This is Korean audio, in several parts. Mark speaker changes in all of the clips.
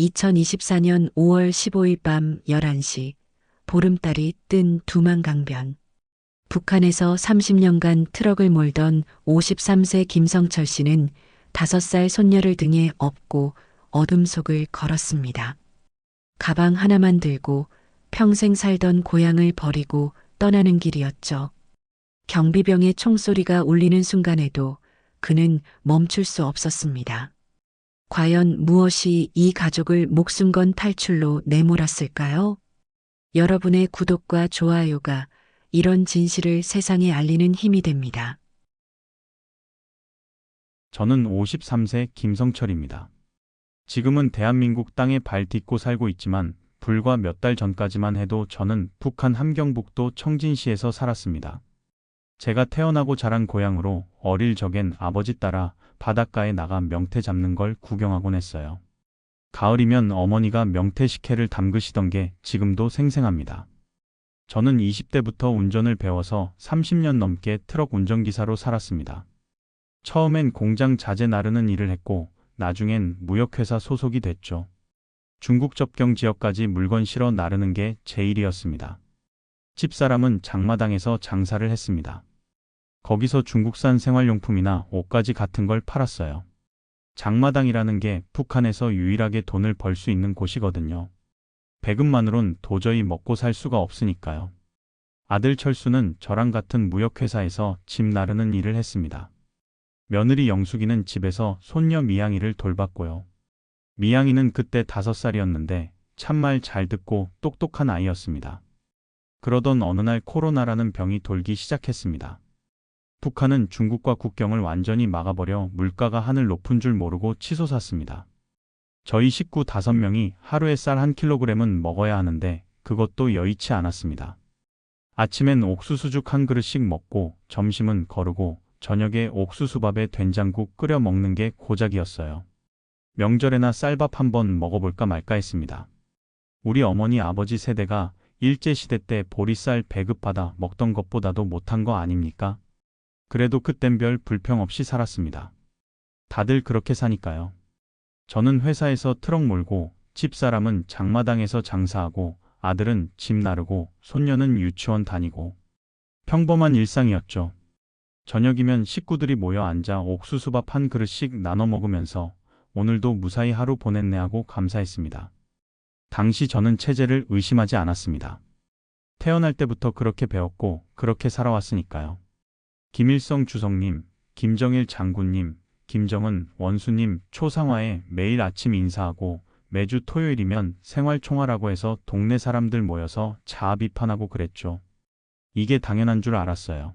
Speaker 1: 2024년 5월 15일 밤 11시 보름달이 뜬 두만강변. 북한에서 30년간 트럭을 몰던 53세 김성철 씨는 5살 손녀를 등에 업고 어둠 속을 걸었습니다. 가방 하나만 들고 평생 살던 고향을 버리고 떠나는 길이었죠. 경비병의 총소리가 울리는 순간에도 그는 멈출 수 없었습니다. 과연 무엇이 이 가족을 목숨 건 탈출로 내몰았을까요? 여러분의 구독과 좋아요가 이런 진실을 세상에 알리는 힘이 됩니다.
Speaker 2: 저는 53세 김성철입니다. 지금은 대한민국 땅에 발 딛고 살고 있지만 불과 몇 달 전까지만 해도 저는 북한 함경북도 청진시에서 살았습니다. 제가 태어나고 자란 고향으로 어릴 적엔 아버지 따라 바닷가에 나가 명태 잡는 걸 구경하곤 했어요. 가을이면 어머니가 명태 식혜를 담그시던 게 지금도 생생합니다. 저는 20대부터 운전을 배워서 30년 넘게 트럭 운전기사로 살았습니다. 처음엔 공장 자재 나르는 일을 했고 나중엔 무역회사 소속이 됐죠. 중국 접경 지역까지 물건 실어 나르는 게 제 일이었습니다. 집사람은 장마당에서 장사를 했습니다. 거기서 중국산 생활용품이나 옷가지 같은 걸 팔았어요. 장마당이라는 게 북한에서 유일하게 돈을 벌 수 있는 곳이거든요. 배급만으론 도저히 먹고 살 수가 없으니까요. 아들 철수는 저랑 같은 무역회사에서 집 나르는 일을 했습니다. 며느리 영숙이는 집에서 손녀 미양이를 돌봤고요. 미양이는 그때 다섯 살이었는데 참말 잘 듣고 똑똑한 아이였습니다. 그러던 어느 날 코로나라는 병이 돌기 시작했습니다. 북한은 중국과 국경을 완전히 막아버려 물가가 하늘 높은 줄 모르고 치솟았습니다. 저희 식구 다섯 명이 하루에 쌀한 킬로그램은 먹어야 하는데 그것도 여의치 않았습니다. 아침엔 옥수수죽 한 그릇씩 먹고 점심은 거르고 저녁에 옥수수밥에 된장국 끓여 먹는 게 고작이었어요. 명절에나 쌀밥 한번 먹어볼까 말까 했습니다. 우리 어머니 아버지 세대가 일제시대 때 보리쌀 배급받아 먹던 것보다도 못한 거 아닙니까? 그래도 그땐 별 불평 없이 살았습니다. 다들 그렇게 사니까요. 저는 회사에서 트럭 몰고 집사람은 장마당에서 장사하고 아들은 집 나르고 손녀는 유치원 다니고 평범한 일상이었죠. 저녁이면 식구들이 모여 앉아 옥수수밥 한 그릇씩 나눠 먹으면서 오늘도 무사히 하루 보냈네 하고 감사했습니다. 당시 저는 체제를 의심하지 않았습니다. 태어날 때부터 그렇게 배웠고 그렇게 살아왔으니까요. 김일성 주석님, 김정일 장군님, 김정은 원수님 초상화에 매일 아침 인사하고 매주 토요일이면 생활총화라고 해서 동네 사람들 모여서 자아 비판하고 그랬죠. 이게 당연한 줄 알았어요.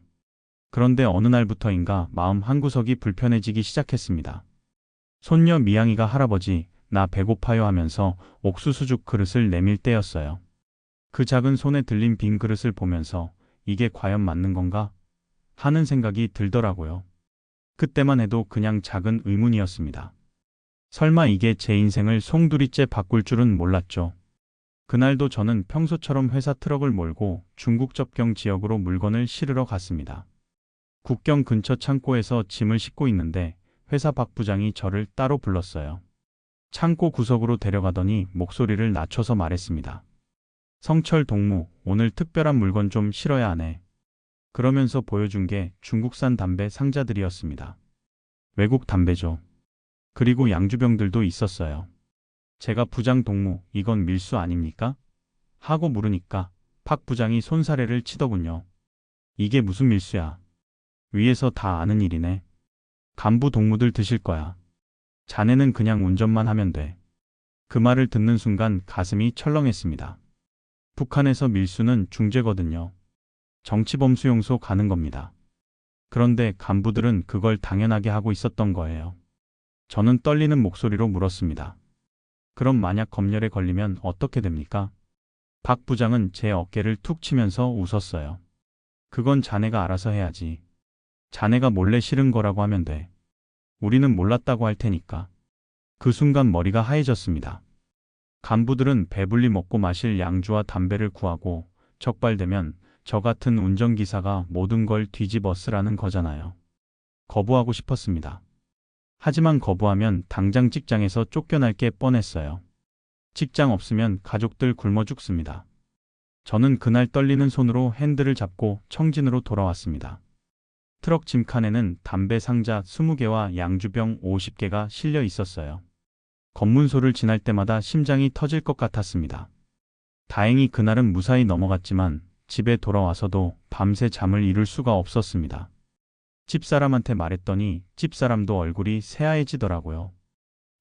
Speaker 2: 그런데 어느 날부터인가 마음 한구석이 불편해지기 시작했습니다. 손녀 미양이가 할아버지, 나 배고파요 하면서 옥수수죽 그릇을 내밀 때였어요. 그 작은 손에 들린 빈 그릇을 보면서 이게 과연 맞는 건가? 하는 생각이 들더라고요. 그때만 해도 그냥 작은 의문이었습니다. 설마 이게 제 인생을 송두리째 바꿀 줄은 몰랐죠. 그날도 저는 평소처럼 회사 트럭을 몰고 중국 접경 지역으로 물건을 실으러 갔습니다. 국경 근처 창고에서 짐을 싣고 있는데 회사 박 부장이 저를 따로 불렀어요. 창고 구석으로 데려가더니 목소리를 낮춰서 말했습니다. 성철 동무, 오늘 특별한 물건 좀 실어야 하네. 그러면서 보여준 게 중국산 담배 상자들이었습니다. 외국 담배죠. 그리고 양주병들도 있었어요. 제가 부장 동무, 이건 밀수 아닙니까? 하고 물으니까 박 부장이 손사래를 치더군요. 이게 무슨 밀수야? 위에서 다 아는 일이네. 간부 동무들 드실 거야. 자네는 그냥 운전만 하면 돼. 그 말을 듣는 순간 가슴이 철렁했습니다. 북한에서 밀수는 중죄거든요. 정치범 수용소 가는 겁니다. 그런데 간부들은 그걸 당연하게 하고 있었던 거예요. 저는 떨리는 목소리로 물었습니다. 그럼 만약 검열에 걸리면 어떻게 됩니까? 박 부장은 제 어깨를 툭 치면서 웃었어요. 그건 자네가 알아서 해야지. 자네가 몰래 실은 거라고 하면 돼. 우리는 몰랐다고 할 테니까. 그 순간 머리가 하얘졌습니다. 간부들은 배불리 먹고 마실 양주와 담배를 구하고 적발되면 저 같은 운전기사가 모든 걸 뒤집어 쓰라는 거잖아요. 거부하고 싶었습니다. 하지만 거부하면 당장 직장에서 쫓겨날 게 뻔했어요. 직장 없으면 가족들 굶어 죽습니다. 저는 그날 떨리는 손으로 핸들을 잡고 청진으로 돌아왔습니다. 트럭 짐칸에는 담배 상자 20개와 양주병 50개가 실려 있었어요. 검문소를 지날 때마다 심장이 터질 것 같았습니다. 다행히 그날은 무사히 넘어갔지만 집에 돌아와서도 밤새 잠을 이룰 수가 없었습니다. 집사람한테 말했더니 집사람도 얼굴이 새하얘지더라고요.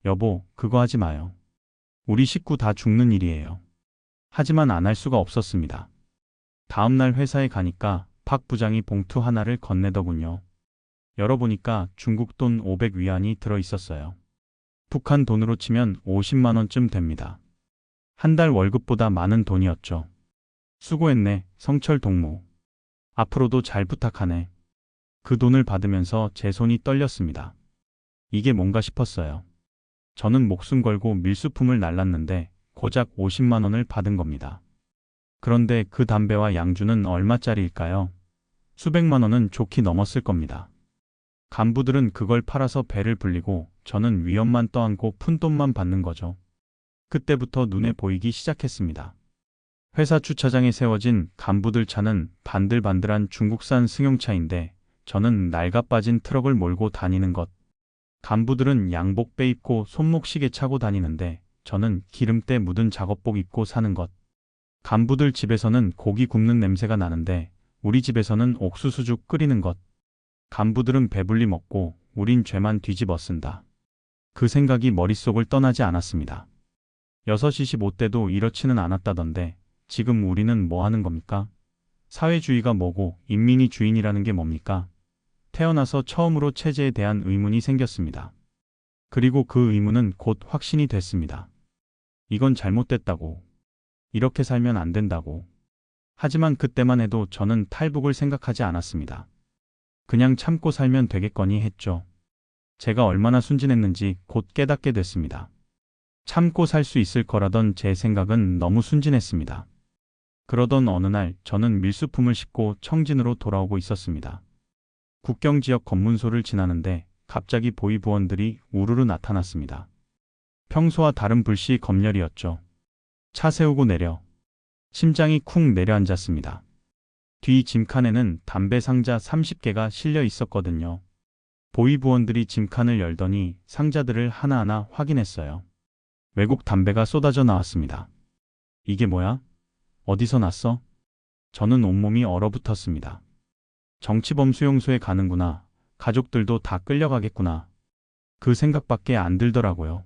Speaker 2: 여보, 그거 하지 마요. 우리 식구 다 죽는 일이에요. 하지만 안 할 수가 없었습니다. 다음날 회사에 가니까 박 부장이 봉투 하나를 건네더군요. 열어보니까 중국 돈 500위안이 들어 있었어요. 북한 돈으로 치면 50만 원쯤 됩니다. 한 달 월급보다 많은 돈이었죠. 수고했네, 성철 동무. 앞으로도 잘 부탁하네. 그 돈을 받으면서 제 손이 떨렸습니다. 이게 뭔가 싶었어요. 저는 목숨 걸고 밀수품을 날랐는데 고작 50만 원을 받은 겁니다. 그런데 그 담배와 양주는 얼마짜리일까요? 수백만 원은 좋게 넘었을 겁니다. 간부들은 그걸 팔아서 배를 불리고 저는 위험만 떠안고 푼돈만 받는 거죠. 그때부터 눈에 보이기 시작했습니다. 회사 주차장에 세워진 간부들 차는 반들반들한 중국산 승용차인데 저는 낡아 빠진 트럭을 몰고 다니는 것. 간부들은 양복 빼입고 손목시계 차고 다니는데 저는 기름때 묻은 작업복 입고 사는 것. 간부들 집에서는 고기 굽는 냄새가 나는데 우리 집에서는 옥수수죽 끓이는 것. 간부들은 배불리 먹고 우린 죄만 뒤집어 쓴다. 그 생각이 머릿속을 떠나지 않았습니다. 6시 15대도 이렇지는 않았다던데 지금 우리는 뭐 하는 겁니까? 사회주의가 뭐고 인민이 주인이라는 게 뭡니까? 태어나서 처음으로 체제에 대한 의문이 생겼습니다. 그리고 그 의문은 곧 확신이 됐습니다. 이건 잘못됐다고. 이렇게 살면 안 된다고. 하지만 그때만 해도 저는 탈북을 생각하지 않았습니다. 그냥 참고 살면 되겠거니 했죠. 제가 얼마나 순진했는지 곧 깨닫게 됐습니다. 참고 살 수 있을 거라던 제 생각은 너무 순진했습니다. 그러던 어느 날 저는 밀수품을 싣고 청진으로 돌아오고 있었습니다. 국경 지역 검문소를 지나는데 갑자기 보이부원들이 우르르 나타났습니다. 평소와 다른 불시 검열이었죠. 차 세우고 내려. 심장이 쿵 내려앉았습니다. 뒤 짐칸에는 담배 상자 30개가 실려 있었거든요. 보이부원들이 짐칸을 열더니 상자들을 하나하나 확인했어요. 외국 담배가 쏟아져 나왔습니다. 이게 뭐야? 어디서 났어? 저는 온몸이 얼어붙었습니다. 정치범 수용소에 가는구나. 가족들도 다 끌려가겠구나. 그 생각밖에 안 들더라고요.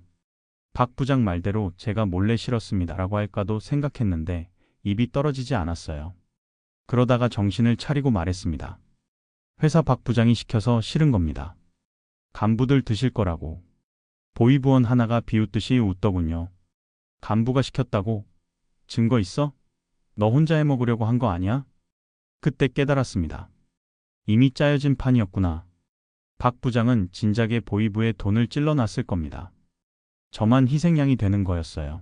Speaker 2: 박 부장 말대로 제가 몰래 실었습니다라고 할까도 생각했는데 입이 떨어지지 않았어요. 그러다가 정신을 차리고 말했습니다. 회사 박 부장이 시켜서 실은 겁니다. 간부들 드실 거라고. 보이부원 하나가 비웃듯이 웃더군요. 간부가 시켰다고? 증거 있어? 너 혼자 해 먹으려고 한 거 아니야? 그때 깨달았습니다. 이미 짜여진 판이었구나. 박 부장은 진작에 보이부에 돈을 찔러놨을 겁니다. 저만 희생양이 되는 거였어요.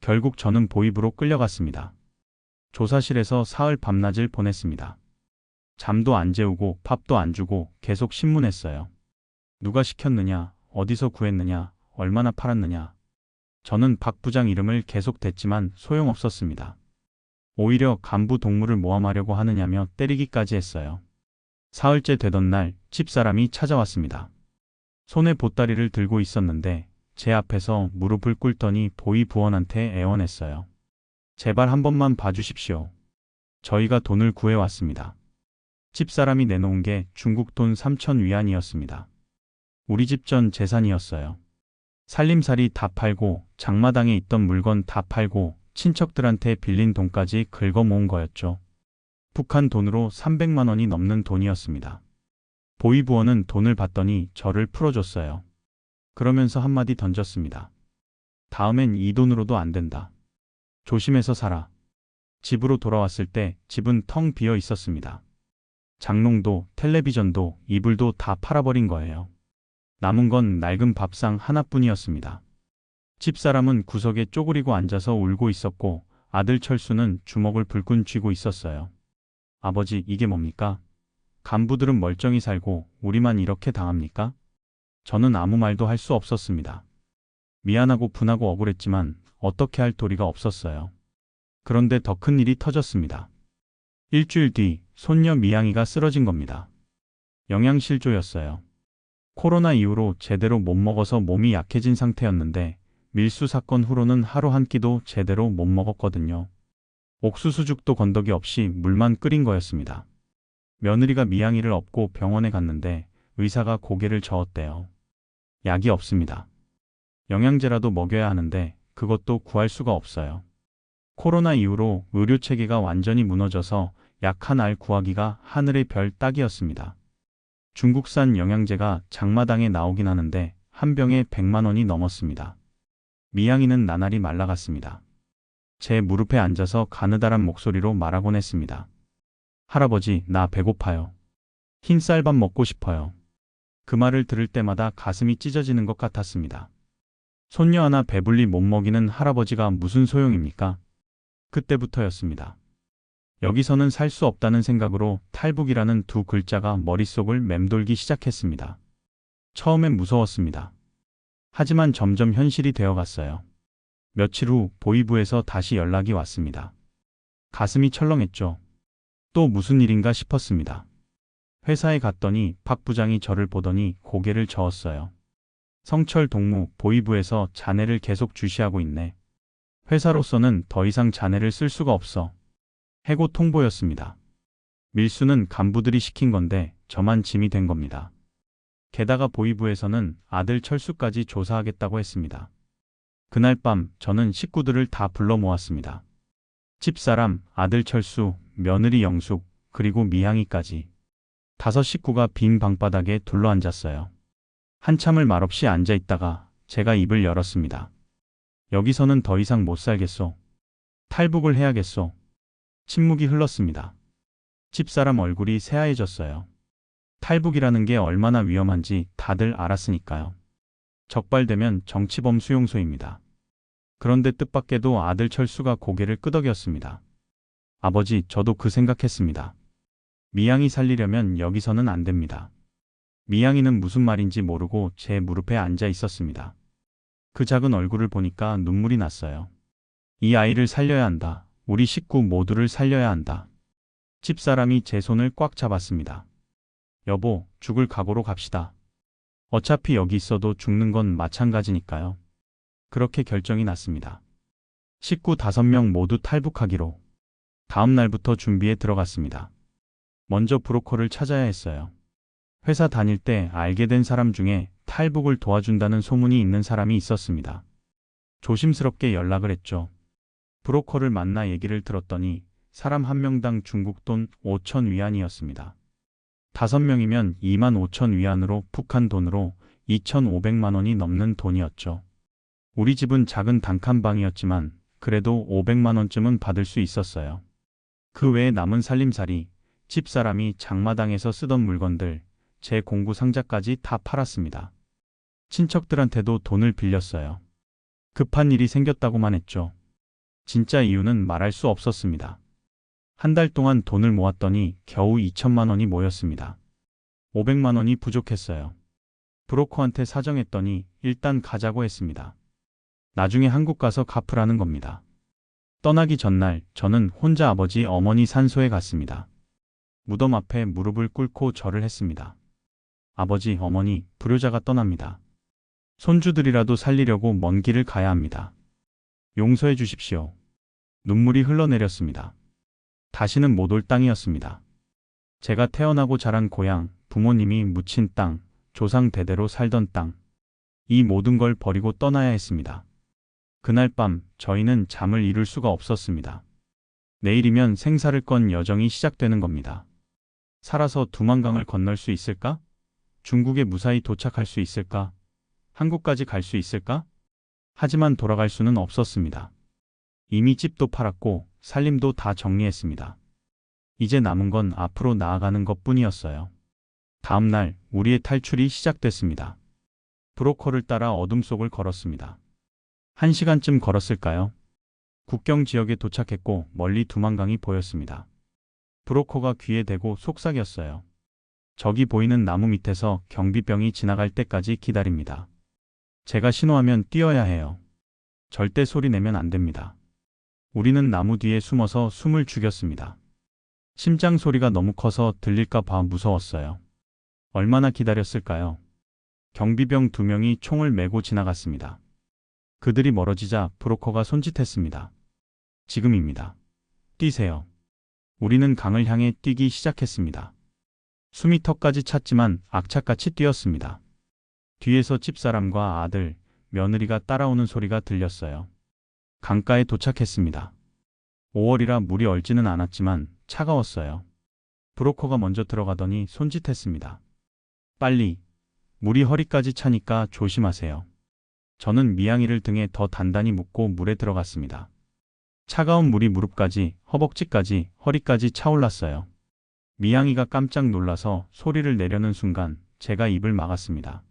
Speaker 2: 결국 저는 보이부로 끌려갔습니다. 조사실에서 사흘 밤낮을 보냈습니다. 잠도 안 재우고 밥도 안 주고 계속 신문했어요. 누가 시켰느냐, 어디서 구했느냐, 얼마나 팔았느냐. 저는 박 부장 이름을 계속 댔지만 소용없었습니다. 오히려 간부 동물을 모함하려고 하느냐며 때리기까지 했어요. 사흘째 되던 날 집사람이 찾아왔습니다. 손에 보따리를 들고 있었는데 제 앞에서 무릎을 꿇더니 보이 부원한테 애원했어요. 제발 한 번만 봐주십시오. 저희가 돈을 구해왔습니다. 집사람이 내놓은 게 중국 돈 3천 위안이었습니다. 우리 집 전 재산이었어요. 살림살이 다 팔고 장마당에 있던 물건 다 팔고 친척들한테 빌린 돈까지 긁어 모은 거였죠. 북한 돈으로 300만 원이 넘는 돈이었습니다. 보이부원은 돈을 받더니 저를 풀어줬어요. 그러면서 한마디 던졌습니다. 다음엔 이 돈으로도 안 된다. 조심해서 살아. 집으로 돌아왔을 때 집은 텅 비어 있었습니다. 장롱도 텔레비전도 이불도 다 팔아버린 거예요. 남은 건 낡은 밥상 하나뿐이었습니다. 집사람은 구석에 쪼그리고 앉아서 울고 있었고 아들 철수는 주먹을 불끈 쥐고 있었어요. 아버지, 이게 뭡니까? 간부들은 멀쩡히 살고 우리만 이렇게 당합니까? 저는 아무 말도 할 수 없었습니다. 미안하고 분하고 억울했지만 어떻게 할 도리가 없었어요. 그런데 더 큰 일이 터졌습니다. 일주일 뒤 손녀 미양이가 쓰러진 겁니다. 영양실조였어요. 코로나 이후로 제대로 못 먹어서 몸이 약해진 상태였는데 밀수 사건 후로는 하루 한 끼도 제대로 못 먹었거든요. 옥수수죽도 건더기 없이 물만 끓인 거였습니다. 며느리가 미양이를 업고 병원에 갔는데 의사가 고개를 저었대요. 약이 없습니다. 영양제라도 먹여야 하는데 그것도 구할 수가 없어요. 코로나 이후로 의료 체계가 완전히 무너져서 약 한 알 구하기가 하늘의 별 따기였습니다. 중국산 영양제가 장마당에 나오긴 하는데 한 병에 100만 원이 넘었습니다. 미양이는 나날이 말라갔습니다. 제 무릎에 앉아서 가느다란 목소리로 말하곤 했습니다. 할아버지, 나 배고파요. 흰 쌀밥 먹고 싶어요. 그 말을 들을 때마다 가슴이 찢어지는 것 같았습니다. 손녀 하나 배불리 못 먹이는 할아버지가 무슨 소용입니까? 그때부터였습니다. 여기서는 살 수 없다는 생각으로 탈북이라는 두 글자가 머릿속을 맴돌기 시작했습니다. 처음엔 무서웠습니다. 하지만 점점 현실이 되어갔어요. 며칠 후 보이부에서 다시 연락이 왔습니다. 가슴이 철렁했죠. 또 무슨 일인가 싶었습니다. 회사에 갔더니 박 부장이 저를 보더니 고개를 저었어요. 성철 동무 보이부에서 자네를 계속 주시하고 있네. 회사로서는 더 이상 자네를 쓸 수가 없어. 해고 통보였습니다. 밀수는 간부들이 시킨 건데 저만 짐이 된 겁니다. 게다가 보이부에서는 아들 철수까지 조사하겠다고 했습니다. 그날 밤 저는 식구들을 다 불러 모았습니다. 집사람, 아들 철수, 며느리 영숙, 그리고 미향이까지. 다섯 식구가 빈 방바닥에 둘러앉았어요. 한참을 말없이 앉아 있다가 제가 입을 열었습니다. 여기서는 더 이상 못 살겠소. 탈북을 해야겠소. 침묵이 흘렀습니다. 집사람 얼굴이 새하얘졌어요. 탈북이라는 게 얼마나 위험한지 다들 알았으니까요. 적발되면 정치범 수용소입니다. 그런데 뜻밖에도 아들 철수가 고개를 끄덕였습니다. 아버지, 저도 그 생각했습니다. 미양이 살리려면 여기서는 안 됩니다. 미양이는 무슨 말인지 모르고 제 무릎에 앉아 있었습니다. 그 작은 얼굴을 보니까 눈물이 났어요. 이 아이를 살려야 한다. 우리 식구 모두를 살려야 한다. 집사람이 제 손을 꽉 잡았습니다. 여보, 죽을 각오로 갑시다. 어차피 여기 있어도 죽는 건 마찬가지니까요. 그렇게 결정이 났습니다. 식구 다섯 명 모두 탈북하기로. 다음 날부터 준비에 들어갔습니다. 먼저 브로커를 찾아야 했어요. 회사 다닐 때 알게 된 사람 중에 탈북을 도와준다는 소문이 있는 사람이 있었습니다. 조심스럽게 연락을 했죠. 브로커를 만나 얘기를 들었더니 사람 한 명당 중국 돈 5천 위안이었습니다. 다섯 명이면 2만 5천 위안으로 북한 돈으로 2,500만 원이 넘는 돈이었죠. 우리 집은 작은 단칸방이었지만 그래도 500만 원쯤은 받을 수 있었어요. 그 외에 남은 살림살이, 집사람이 장마당에서 쓰던 물건들, 제 공구 상자까지 다 팔았습니다. 친척들한테도 돈을 빌렸어요. 급한 일이 생겼다고만 했죠. 진짜 이유는 말할 수 없었습니다. 한 달 동안 돈을 모았더니 겨우 2천만 원이 모였습니다. 500만 원이 부족했어요. 브로커한테 사정했더니 일단 가자고 했습니다. 나중에 한국 가서 갚으라는 겁니다. 떠나기 전날 저는 혼자 아버지 어머니 산소에 갔습니다. 무덤 앞에 무릎을 꿇고 절을 했습니다. 아버지, 어머니, 불효자가 떠납니다. 손주들이라도 살리려고 먼 길을 가야 합니다. 용서해 주십시오. 눈물이 흘러내렸습니다. 다시는 못 올 땅이었습니다. 제가 태어나고 자란 고향, 부모님이 묻힌 땅, 조상 대대로 살던 땅. 이 모든 걸 버리고 떠나야 했습니다. 그날 밤 저희는 잠을 이룰 수가 없었습니다. 내일이면 생사를 건 여정이 시작되는 겁니다. 살아서 두만강을 건널 수 있을까? 중국에 무사히 도착할 수 있을까? 한국까지 갈 수 있을까? 하지만 돌아갈 수는 없었습니다. 이미 집도 팔았고 살림도 다 정리했습니다. 이제 남은 건 앞으로 나아가는 것 뿐이었어요. 다음 날 우리의 탈출이 시작됐습니다. 브로커를 따라 어둠 속을 걸었습니다. 한 시간쯤 걸었을까요? 국경 지역에 도착했고 멀리 두만강이 보였습니다. 브로커가 귀에 대고 속삭였어요. 저기 보이는 나무 밑에서 경비병이 지나갈 때까지 기다립니다. 제가 신호하면 뛰어야 해요. 절대 소리 내면 안 됩니다. 우리는 나무 뒤에 숨어서 숨을 죽였습니다. 심장 소리가 너무 커서 들릴까 봐 무서웠어요. 얼마나 기다렸을까요? 경비병 두 명이 총을 메고 지나갔습니다. 그들이 멀어지자 브로커가 손짓했습니다. 지금입니다. 뛰세요. 우리는 강을 향해 뛰기 시작했습니다. 숨이 턱까지 찼지만 악착같이 뛰었습니다. 뒤에서 집사람과 아들, 며느리가 따라오는 소리가 들렸어요. 강가에 도착했습니다. 5월이라 물이 얼지는 않았지만 차가웠어요. 브로커가 먼저 들어가더니 손짓했습니다. 빨리. 물이 허리까지 차니까 조심하세요. 저는 미양이를 등에 더 단단히 묶고 물에 들어갔습니다. 차가운 물이 무릎까지, 허벅지까지, 허리까지 차올랐어요. 미양이가 깜짝 놀라서 소리를 내려는 순간 제가 입을 막았습니다.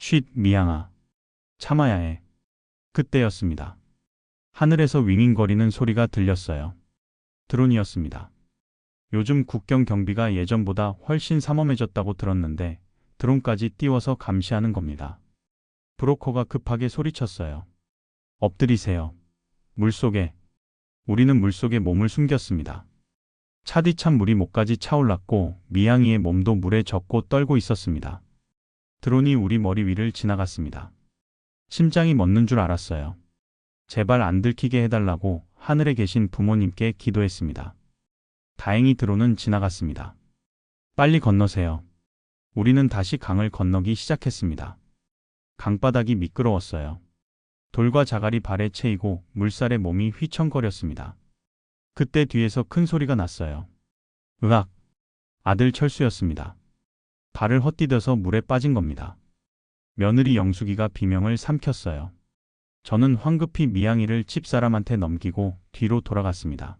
Speaker 2: 쉿, 미양아. 참아야 해. 그때였습니다. 하늘에서 윙윙거리는 소리가 들렸어요. 드론이었습니다. 요즘 국경 경비가 예전보다 훨씬 삼엄해졌다고 들었는데 드론까지 띄워서 감시하는 겁니다. 브로커가 급하게 소리쳤어요. 엎드리세요. 물속에. 우리는 물속에 몸을 숨겼습니다. 차디찬 물이 목까지 차올랐고 미양이의 몸도 물에 젖고 떨고 있었습니다. 드론이 우리 머리 위를 지나갔습니다. 심장이 멎는 줄 알았어요. 제발 안 들키게 해달라고 하늘에 계신 부모님께 기도했습니다. 다행히 드론은 지나갔습니다. 빨리 건너세요. 우리는 다시 강을 건너기 시작했습니다. 강바닥이 미끄러웠어요. 돌과 자갈이 발에 채이고 물살에 몸이 휘청거렸습니다. 그때 뒤에서 큰 소리가 났어요. 으악! 아들 철수였습니다. 발을 헛디뎌서 물에 빠진 겁니다. 며느리 영숙이가 비명을 삼켰어요. 저는 황급히 미양이를 집사람한테 넘기고 뒤로 돌아갔습니다.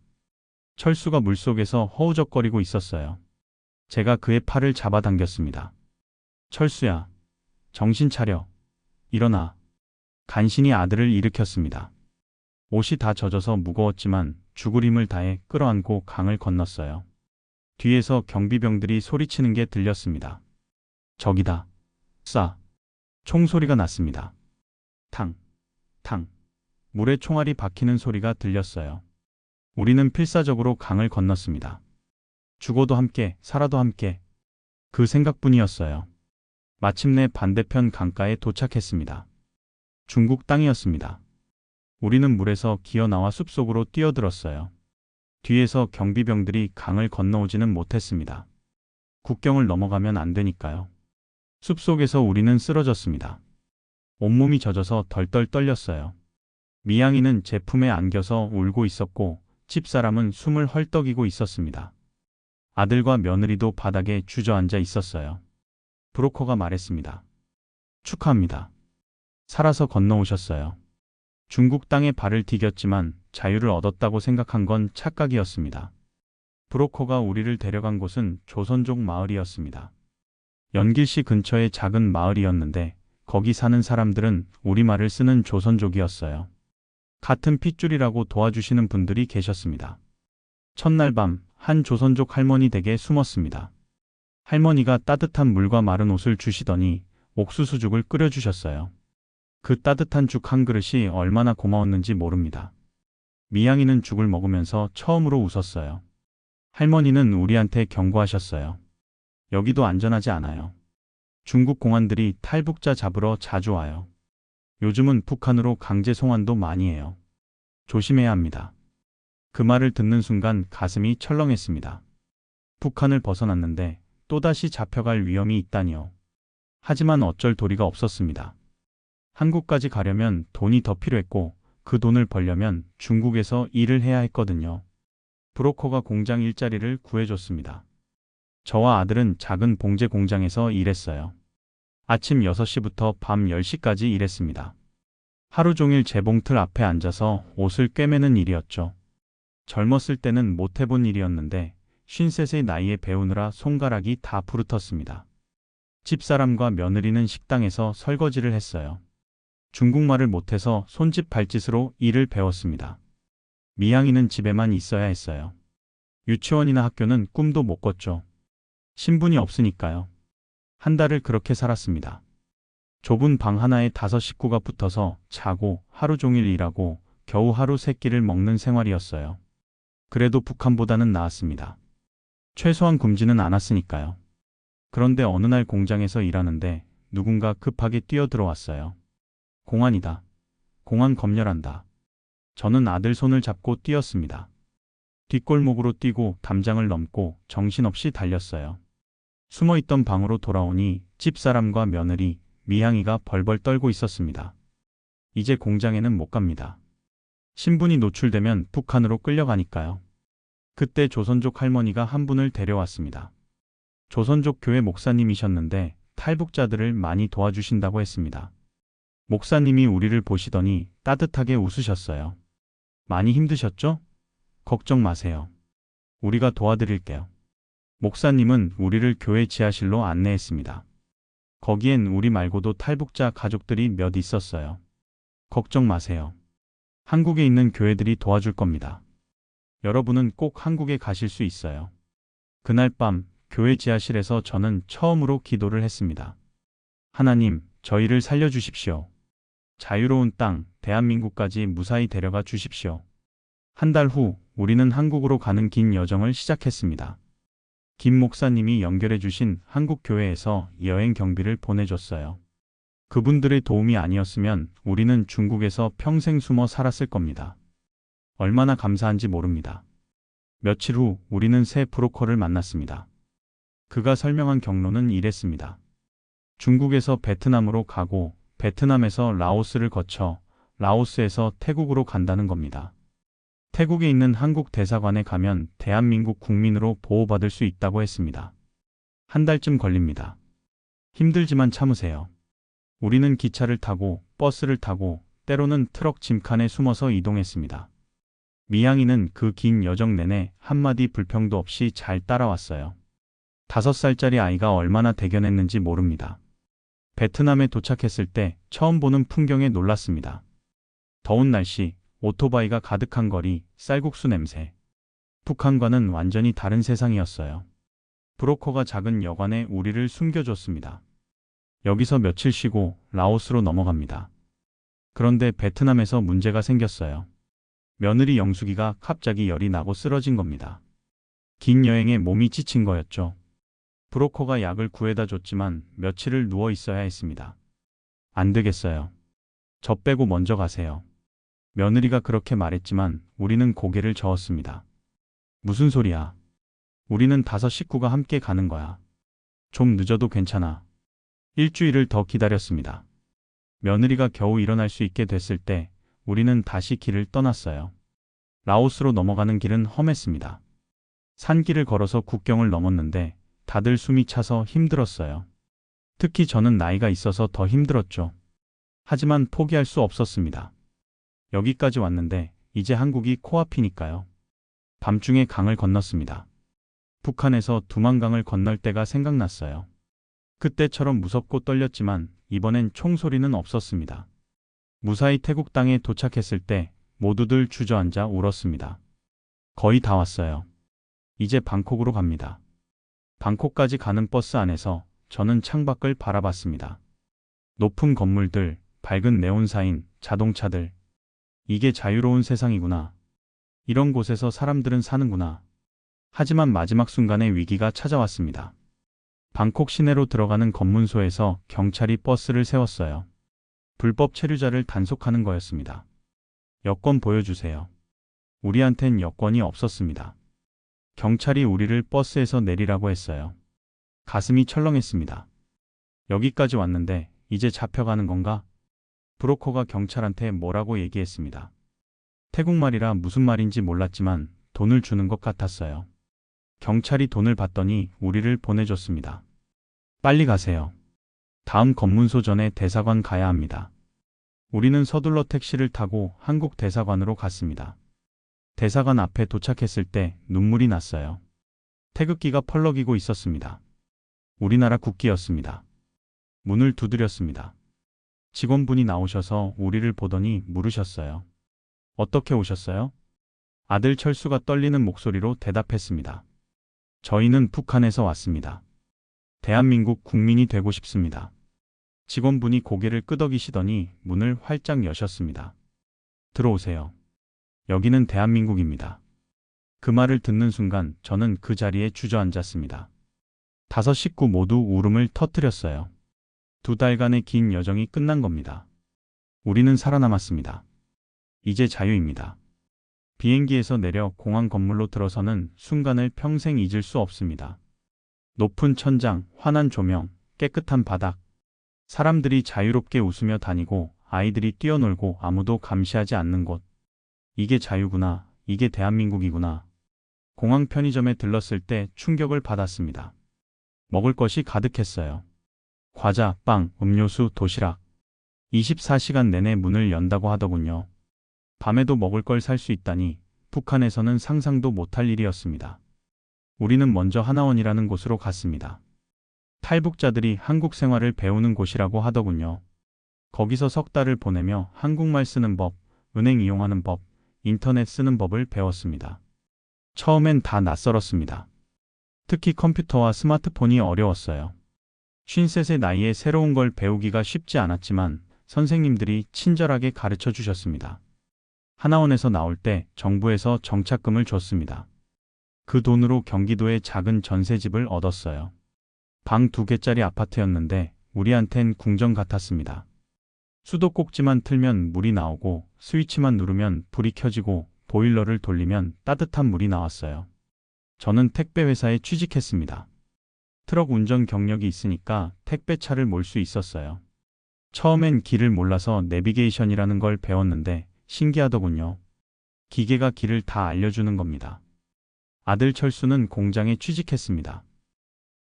Speaker 2: 철수가 물속에서 허우적거리고 있었어요. 제가 그의 팔을 잡아당겼습니다. 철수야, 정신 차려. 일어나. 간신히 아들을 일으켰습니다. 옷이 다 젖어서 무거웠지만 죽을 힘을 다해 끌어안고 강을 건넜어요. 뒤에서 경비병들이 소리치는 게 들렸습니다. 저기다. 쏴. 총소리가 났습니다. 탕, 탕. 물에 총알이 박히는 소리가 들렸어요. 우리는 필사적으로 강을 건넜습니다. 죽어도 함께, 살아도 함께. 그 생각뿐이었어요. 마침내 반대편 강가에 도착했습니다. 중국 땅이었습니다. 우리는 물에서 기어 나와 숲속으로 뛰어들었어요. 뒤에서 경비병들이 강을 건너오지는 못했습니다. 국경을 넘어가면 안 되니까요. 숲속에서 우리는 쓰러졌습니다. 온몸이 젖어서 덜덜 떨렸어요. 미양이는 제 품에 안겨서 울고 있었고 집사람은 숨을 헐떡이고 있었습니다. 아들과 며느리도 바닥에 주저앉아 있었어요. 브로커가 말했습니다. 축하합니다. 살아서 건너오셨어요. 중국 땅에 발을 디뎠지만 자유를 얻었다고 생각한 건 착각이었습니다. 브로커가 우리를 데려간 곳은 조선족 마을이었습니다. 연길시 근처의 작은 마을이었는데 거기 사는 사람들은 우리말을 쓰는 조선족이었어요. 같은 핏줄이라고 도와주시는 분들이 계셨습니다. 첫날 밤 한 조선족 할머니 댁에 숨었습니다. 할머니가 따뜻한 물과 마른 옷을 주시더니 옥수수죽을 끓여주셨어요. 그 따뜻한 죽 한 그릇이 얼마나 고마웠는지 모릅니다. 미양이는 죽을 먹으면서 처음으로 웃었어요. 할머니는 우리한테 경고하셨어요. 여기도 안전하지 않아요. 중국 공안들이 탈북자 잡으러 자주 와요. 요즘은 북한으로 강제 송환도 많이 해요. 조심해야 합니다. 그 말을 듣는 순간 가슴이 철렁했습니다. 북한을 벗어났는데 또다시 잡혀갈 위험이 있다니요. 하지만 어쩔 도리가 없었습니다. 한국까지 가려면 돈이 더 필요했고 그 돈을 벌려면 중국에서 일을 해야 했거든요. 브로커가 공장 일자리를 구해줬습니다. 저와 아들은 작은 봉제 공장에서 일했어요. 아침 6시부터 밤 10시까지 일했습니다. 하루 종일 재봉틀 앞에 앉아서 옷을 꿰매는 일이었죠. 젊었을 때는 못 해본 일이었는데 53세 나이에 배우느라 손가락이 다 부르텄습니다. 집사람과 며느리는 식당에서 설거지를 했어요. 중국말을 못해서 손짓 발짓으로 일을 배웠습니다. 미양이는 집에만 있어야 했어요. 유치원이나 학교는 꿈도 못 꿨죠. 신분이 없으니까요. 한 달을 그렇게 살았습니다. 좁은 방 하나에 다섯 식구가 붙어서 자고 하루 종일 일하고 겨우 하루 세 끼를 먹는 생활이었어요. 그래도 북한보다는 나았습니다. 최소한 굶지는 않았으니까요. 그런데 어느 날 공장에서 일하는데 누군가 급하게 뛰어들어왔어요. 공안이다. 공안 검열한다. 저는 아들 손을 잡고 뛰었습니다. 뒷골목으로 뛰고 담장을 넘고 정신없이 달렸어요. 숨어있던 방으로 돌아오니 집사람과 며느리, 미향이가 벌벌 떨고 있었습니다. 이제 공장에는 못 갑니다. 신분이 노출되면 북한으로 끌려가니까요. 그때 조선족 할머니가 한 분을 데려왔습니다. 조선족 교회 목사님이셨는데 탈북자들을 많이 도와주신다고 했습니다. 목사님이 우리를 보시더니 따뜻하게 웃으셨어요. 많이 힘드셨죠? 걱정 마세요. 우리가 도와드릴게요. 목사님은 우리를 교회 지하실로 안내했습니다. 거기엔 우리 말고도 탈북자 가족들이 몇 있었어요. 걱정 마세요. 한국에 있는 교회들이 도와줄 겁니다. 여러분은 꼭 한국에 가실 수 있어요. 그날 밤 교회 지하실에서 저는 처음으로 기도를 했습니다. 하나님, 저희를 살려주십시오. 자유로운 땅, 대한민국까지 무사히 데려가 주십시오. 한 달 후 우리는 한국으로 가는 긴 여정을 시작했습니다. 김 목사님이 연결해 주신 한국 교회에서 여행 경비를 보내줬어요. 그분들의 도움이 아니었으면 우리는 중국에서 평생 숨어 살았을 겁니다. 얼마나 감사한지 모릅니다. 며칠 후 우리는 새 브로커를 만났습니다. 그가 설명한 경로는 이랬습니다. 중국에서 베트남으로 가고 베트남에서 라오스를 거쳐 라오스에서 태국으로 간다는 겁니다. 태국에 있는 한국 대사관에 가면 대한민국 국민으로 보호받을 수 있다고 했습니다. 한 달쯤 걸립니다. 힘들지만 참으세요. 우리는 기차를 타고 버스를 타고 때로는 트럭 짐칸에 숨어서 이동했습니다. 미양이는 그 긴 여정 내내 한마디 불평도 없이 잘 따라왔어요. 다섯 살짜리 아이가 얼마나 대견했는지 모릅니다. 베트남에 도착했을 때 처음 보는 풍경에 놀랐습니다. 더운 날씨, 오토바이가 가득한 거리, 쌀국수 냄새. 북한과는 완전히 다른 세상이었어요. 브로커가 작은 여관에 우리를 숨겨줬습니다. 여기서 며칠 쉬고 라오스로 넘어갑니다. 그런데 베트남에서 문제가 생겼어요. 며느리 영숙이가 갑자기 열이 나고 쓰러진 겁니다. 긴 여행에 몸이 지친 거였죠. 브로커가 약을 구해다 줬지만 며칠을 누워 있어야 했습니다. 안 되겠어요. 저 빼고 먼저 가세요. 며느리가 그렇게 말했지만 우리는 고개를 저었습니다. 무슨 소리야? 우리는 다섯 식구가 함께 가는 거야. 좀 늦어도 괜찮아. 일주일을 더 기다렸습니다. 며느리가 겨우 일어날 수 있게 됐을 때 우리는 다시 길을 떠났어요. 라오스로 넘어가는 길은 험했습니다. 산길을 걸어서 국경을 넘었는데 다들 숨이 차서 힘들었어요. 특히 저는 나이가 있어서 더 힘들었죠. 하지만 포기할 수 없었습니다. 여기까지 왔는데 이제 한국이 코앞이니까요. 밤중에 강을 건넜습니다. 북한에서 두만강을 건널 때가 생각났어요. 그때처럼 무섭고 떨렸지만 이번엔 총소리는 없었습니다. 무사히 태국 땅에 도착했을 때 모두들 주저앉아 울었습니다. 거의 다 왔어요. 이제 방콕으로 갑니다. 방콕까지 가는 버스 안에서 저는 창밖을 바라봤습니다. 높은 건물들, 밝은 네온사인, 자동차들. 이게 자유로운 세상이구나. 이런 곳에서 사람들은 사는구나. 하지만 마지막 순간에 위기가 찾아왔습니다. 방콕 시내로 들어가는 검문소에서 경찰이 버스를 세웠어요. 불법 체류자를 단속하는 거였습니다. 여권 보여주세요. 우리한텐 여권이 없었습니다. 경찰이 우리를 버스에서 내리라고 했어요. 가슴이 철렁했습니다. 여기까지 왔는데 이제 잡혀가는 건가? 브로커가 경찰한테 뭐라고 얘기했습니다. 태국말이라 무슨 말인지 몰랐지만 돈을 주는 것 같았어요. 경찰이 돈을 받더니 우리를 보내줬습니다. 빨리 가세요. 다음 검문소 전에 대사관 가야 합니다. 우리는 서둘러 택시를 타고 한국 대사관으로 갔습니다. 대사관 앞에 도착했을 때 눈물이 났어요. 태극기가 펄럭이고 있었습니다. 우리나라 국기였습니다. 문을 두드렸습니다. 직원분이 나오셔서 우리를 보더니 물으셨어요. 어떻게 오셨어요? 아들 철수가 떨리는 목소리로 대답했습니다. 저희는 북한에서 왔습니다. 대한민국 국민이 되고 싶습니다. 직원분이 고개를 끄덕이시더니 문을 활짝 여셨습니다. 들어오세요. 여기는 대한민국입니다. 그 말을 듣는 순간 저는 그 자리에 주저앉았습니다. 다섯 식구 모두 울음을 터뜨렸어요. 두 달간의 긴 여정이 끝난 겁니다. 우리는 살아남았습니다. 이제 자유입니다. 비행기에서 내려 공항 건물로 들어서는 순간을 평생 잊을 수 없습니다. 높은 천장, 환한 조명, 깨끗한 바닥. 사람들이 자유롭게 웃으며 다니고 아이들이 뛰어놀고 아무도 감시하지 않는 곳. 이게 자유구나. 이게 대한민국이구나. 공항 편의점에 들렀을 때 충격을 받았습니다. 먹을 것이 가득했어요. 과자, 빵, 음료수, 도시락. 24시간 내내 문을 연다고 하더군요. 밤에도 먹을 걸 살 수 있다니 북한에서는 상상도 못할 일이었습니다. 우리는 먼저 하나원이라는 곳으로 갔습니다. 탈북자들이 한국 생활을 배우는 곳이라고 하더군요. 거기서 석 달을 보내며 한국말 쓰는 법, 은행 이용하는 법, 인터넷 쓰는 법을 배웠습니다. 처음엔 다 낯설었습니다. 특히 컴퓨터와 스마트폰이 어려웠어요. 53세 나이에 새로운 걸 배우기가 쉽지 않았지만 선생님들이 친절하게 가르쳐 주셨습니다. 하나원에서 나올 때 정부에서 정착금을 줬습니다. 그 돈으로 경기도에 작은 전세집을 얻었어요. 방 두 개짜리 아파트였는데 우리한텐 궁전 같았습니다. 수도꼭지만 틀면 물이 나오고 스위치만 누르면 불이 켜지고 보일러를 돌리면 따뜻한 물이 나왔어요. 저는 택배 회사에 취직했습니다. 트럭 운전 경력이 있으니까 택배차를 몰 수 있었어요. 처음엔 길을 몰라서 내비게이션이라는 걸 배웠는데 신기하더군요. 기계가 길을 다 알려주는 겁니다. 아들 철수는 공장에 취직했습니다.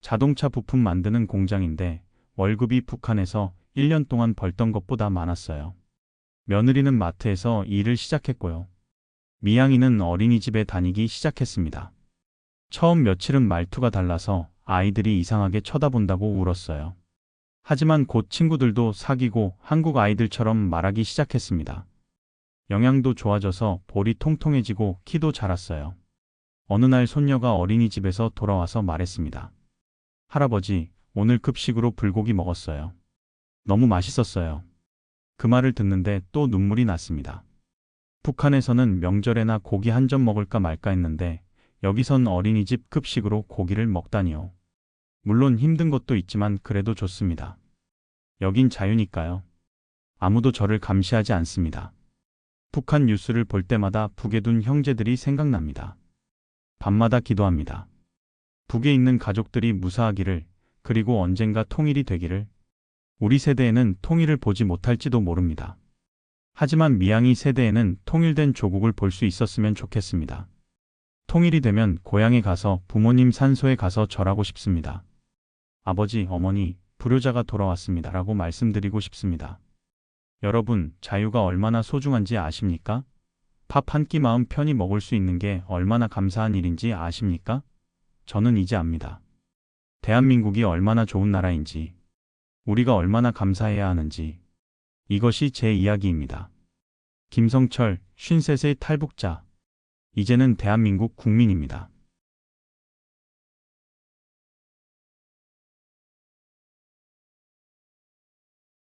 Speaker 2: 자동차 부품 만드는 공장인데 월급이 북한에서 1년 동안 벌던 것보다 많았어요. 며느리는 마트에서 일을 시작했고요. 미양이는 어린이집에 다니기 시작했습니다. 처음 며칠은 말투가 달라서 아이들이 이상하게 쳐다본다고 울었어요. 하지만 곧 친구들도 사귀고 한국 아이들처럼 말하기 시작했습니다. 영양도 좋아져서 볼이 통통해지고 키도 자랐어요. 어느 날 손녀가 어린이집에서 돌아와서 말했습니다. 할아버지, 오늘 급식으로 불고기 먹었어요. 너무 맛있었어요. 그 말을 듣는데 또 눈물이 났습니다. 북한에서는 명절에나 고기 한 점 먹을까 말까 했는데 여기선 어린이집 급식으로 고기를 먹다니요. 물론 힘든 것도 있지만 그래도 좋습니다. 여긴 자유니까요. 아무도 저를 감시하지 않습니다. 북한 뉴스를 볼 때마다 북에 둔 형제들이 생각납니다. 밤마다 기도합니다. 북에 있는 가족들이 무사하기를, 그리고 언젠가 통일이 되기를. 우리 세대에는 통일을 보지 못할지도 모릅니다. 하지만 미양이 세대에는 통일된 조국을 볼 수 있었으면 좋겠습니다. 통일이 되면 고향에 가서 부모님 산소에 가서 절하고 싶습니다. 아버지, 어머니, 불효자가 돌아왔습니다. 라고 말씀드리고 싶습니다. 여러분, 자유가 얼마나 소중한지 아십니까? 밥 한 끼 마음 편히 먹을 수 있는 게 얼마나 감사한 일인지 아십니까? 저는 이제 압니다. 대한민국이 얼마나 좋은 나라인지, 우리가 얼마나 감사해야 하는지, 이것이 제 이야기입니다. 김성철, 53세 탈북자. 이제는 대한민국 국민입니다.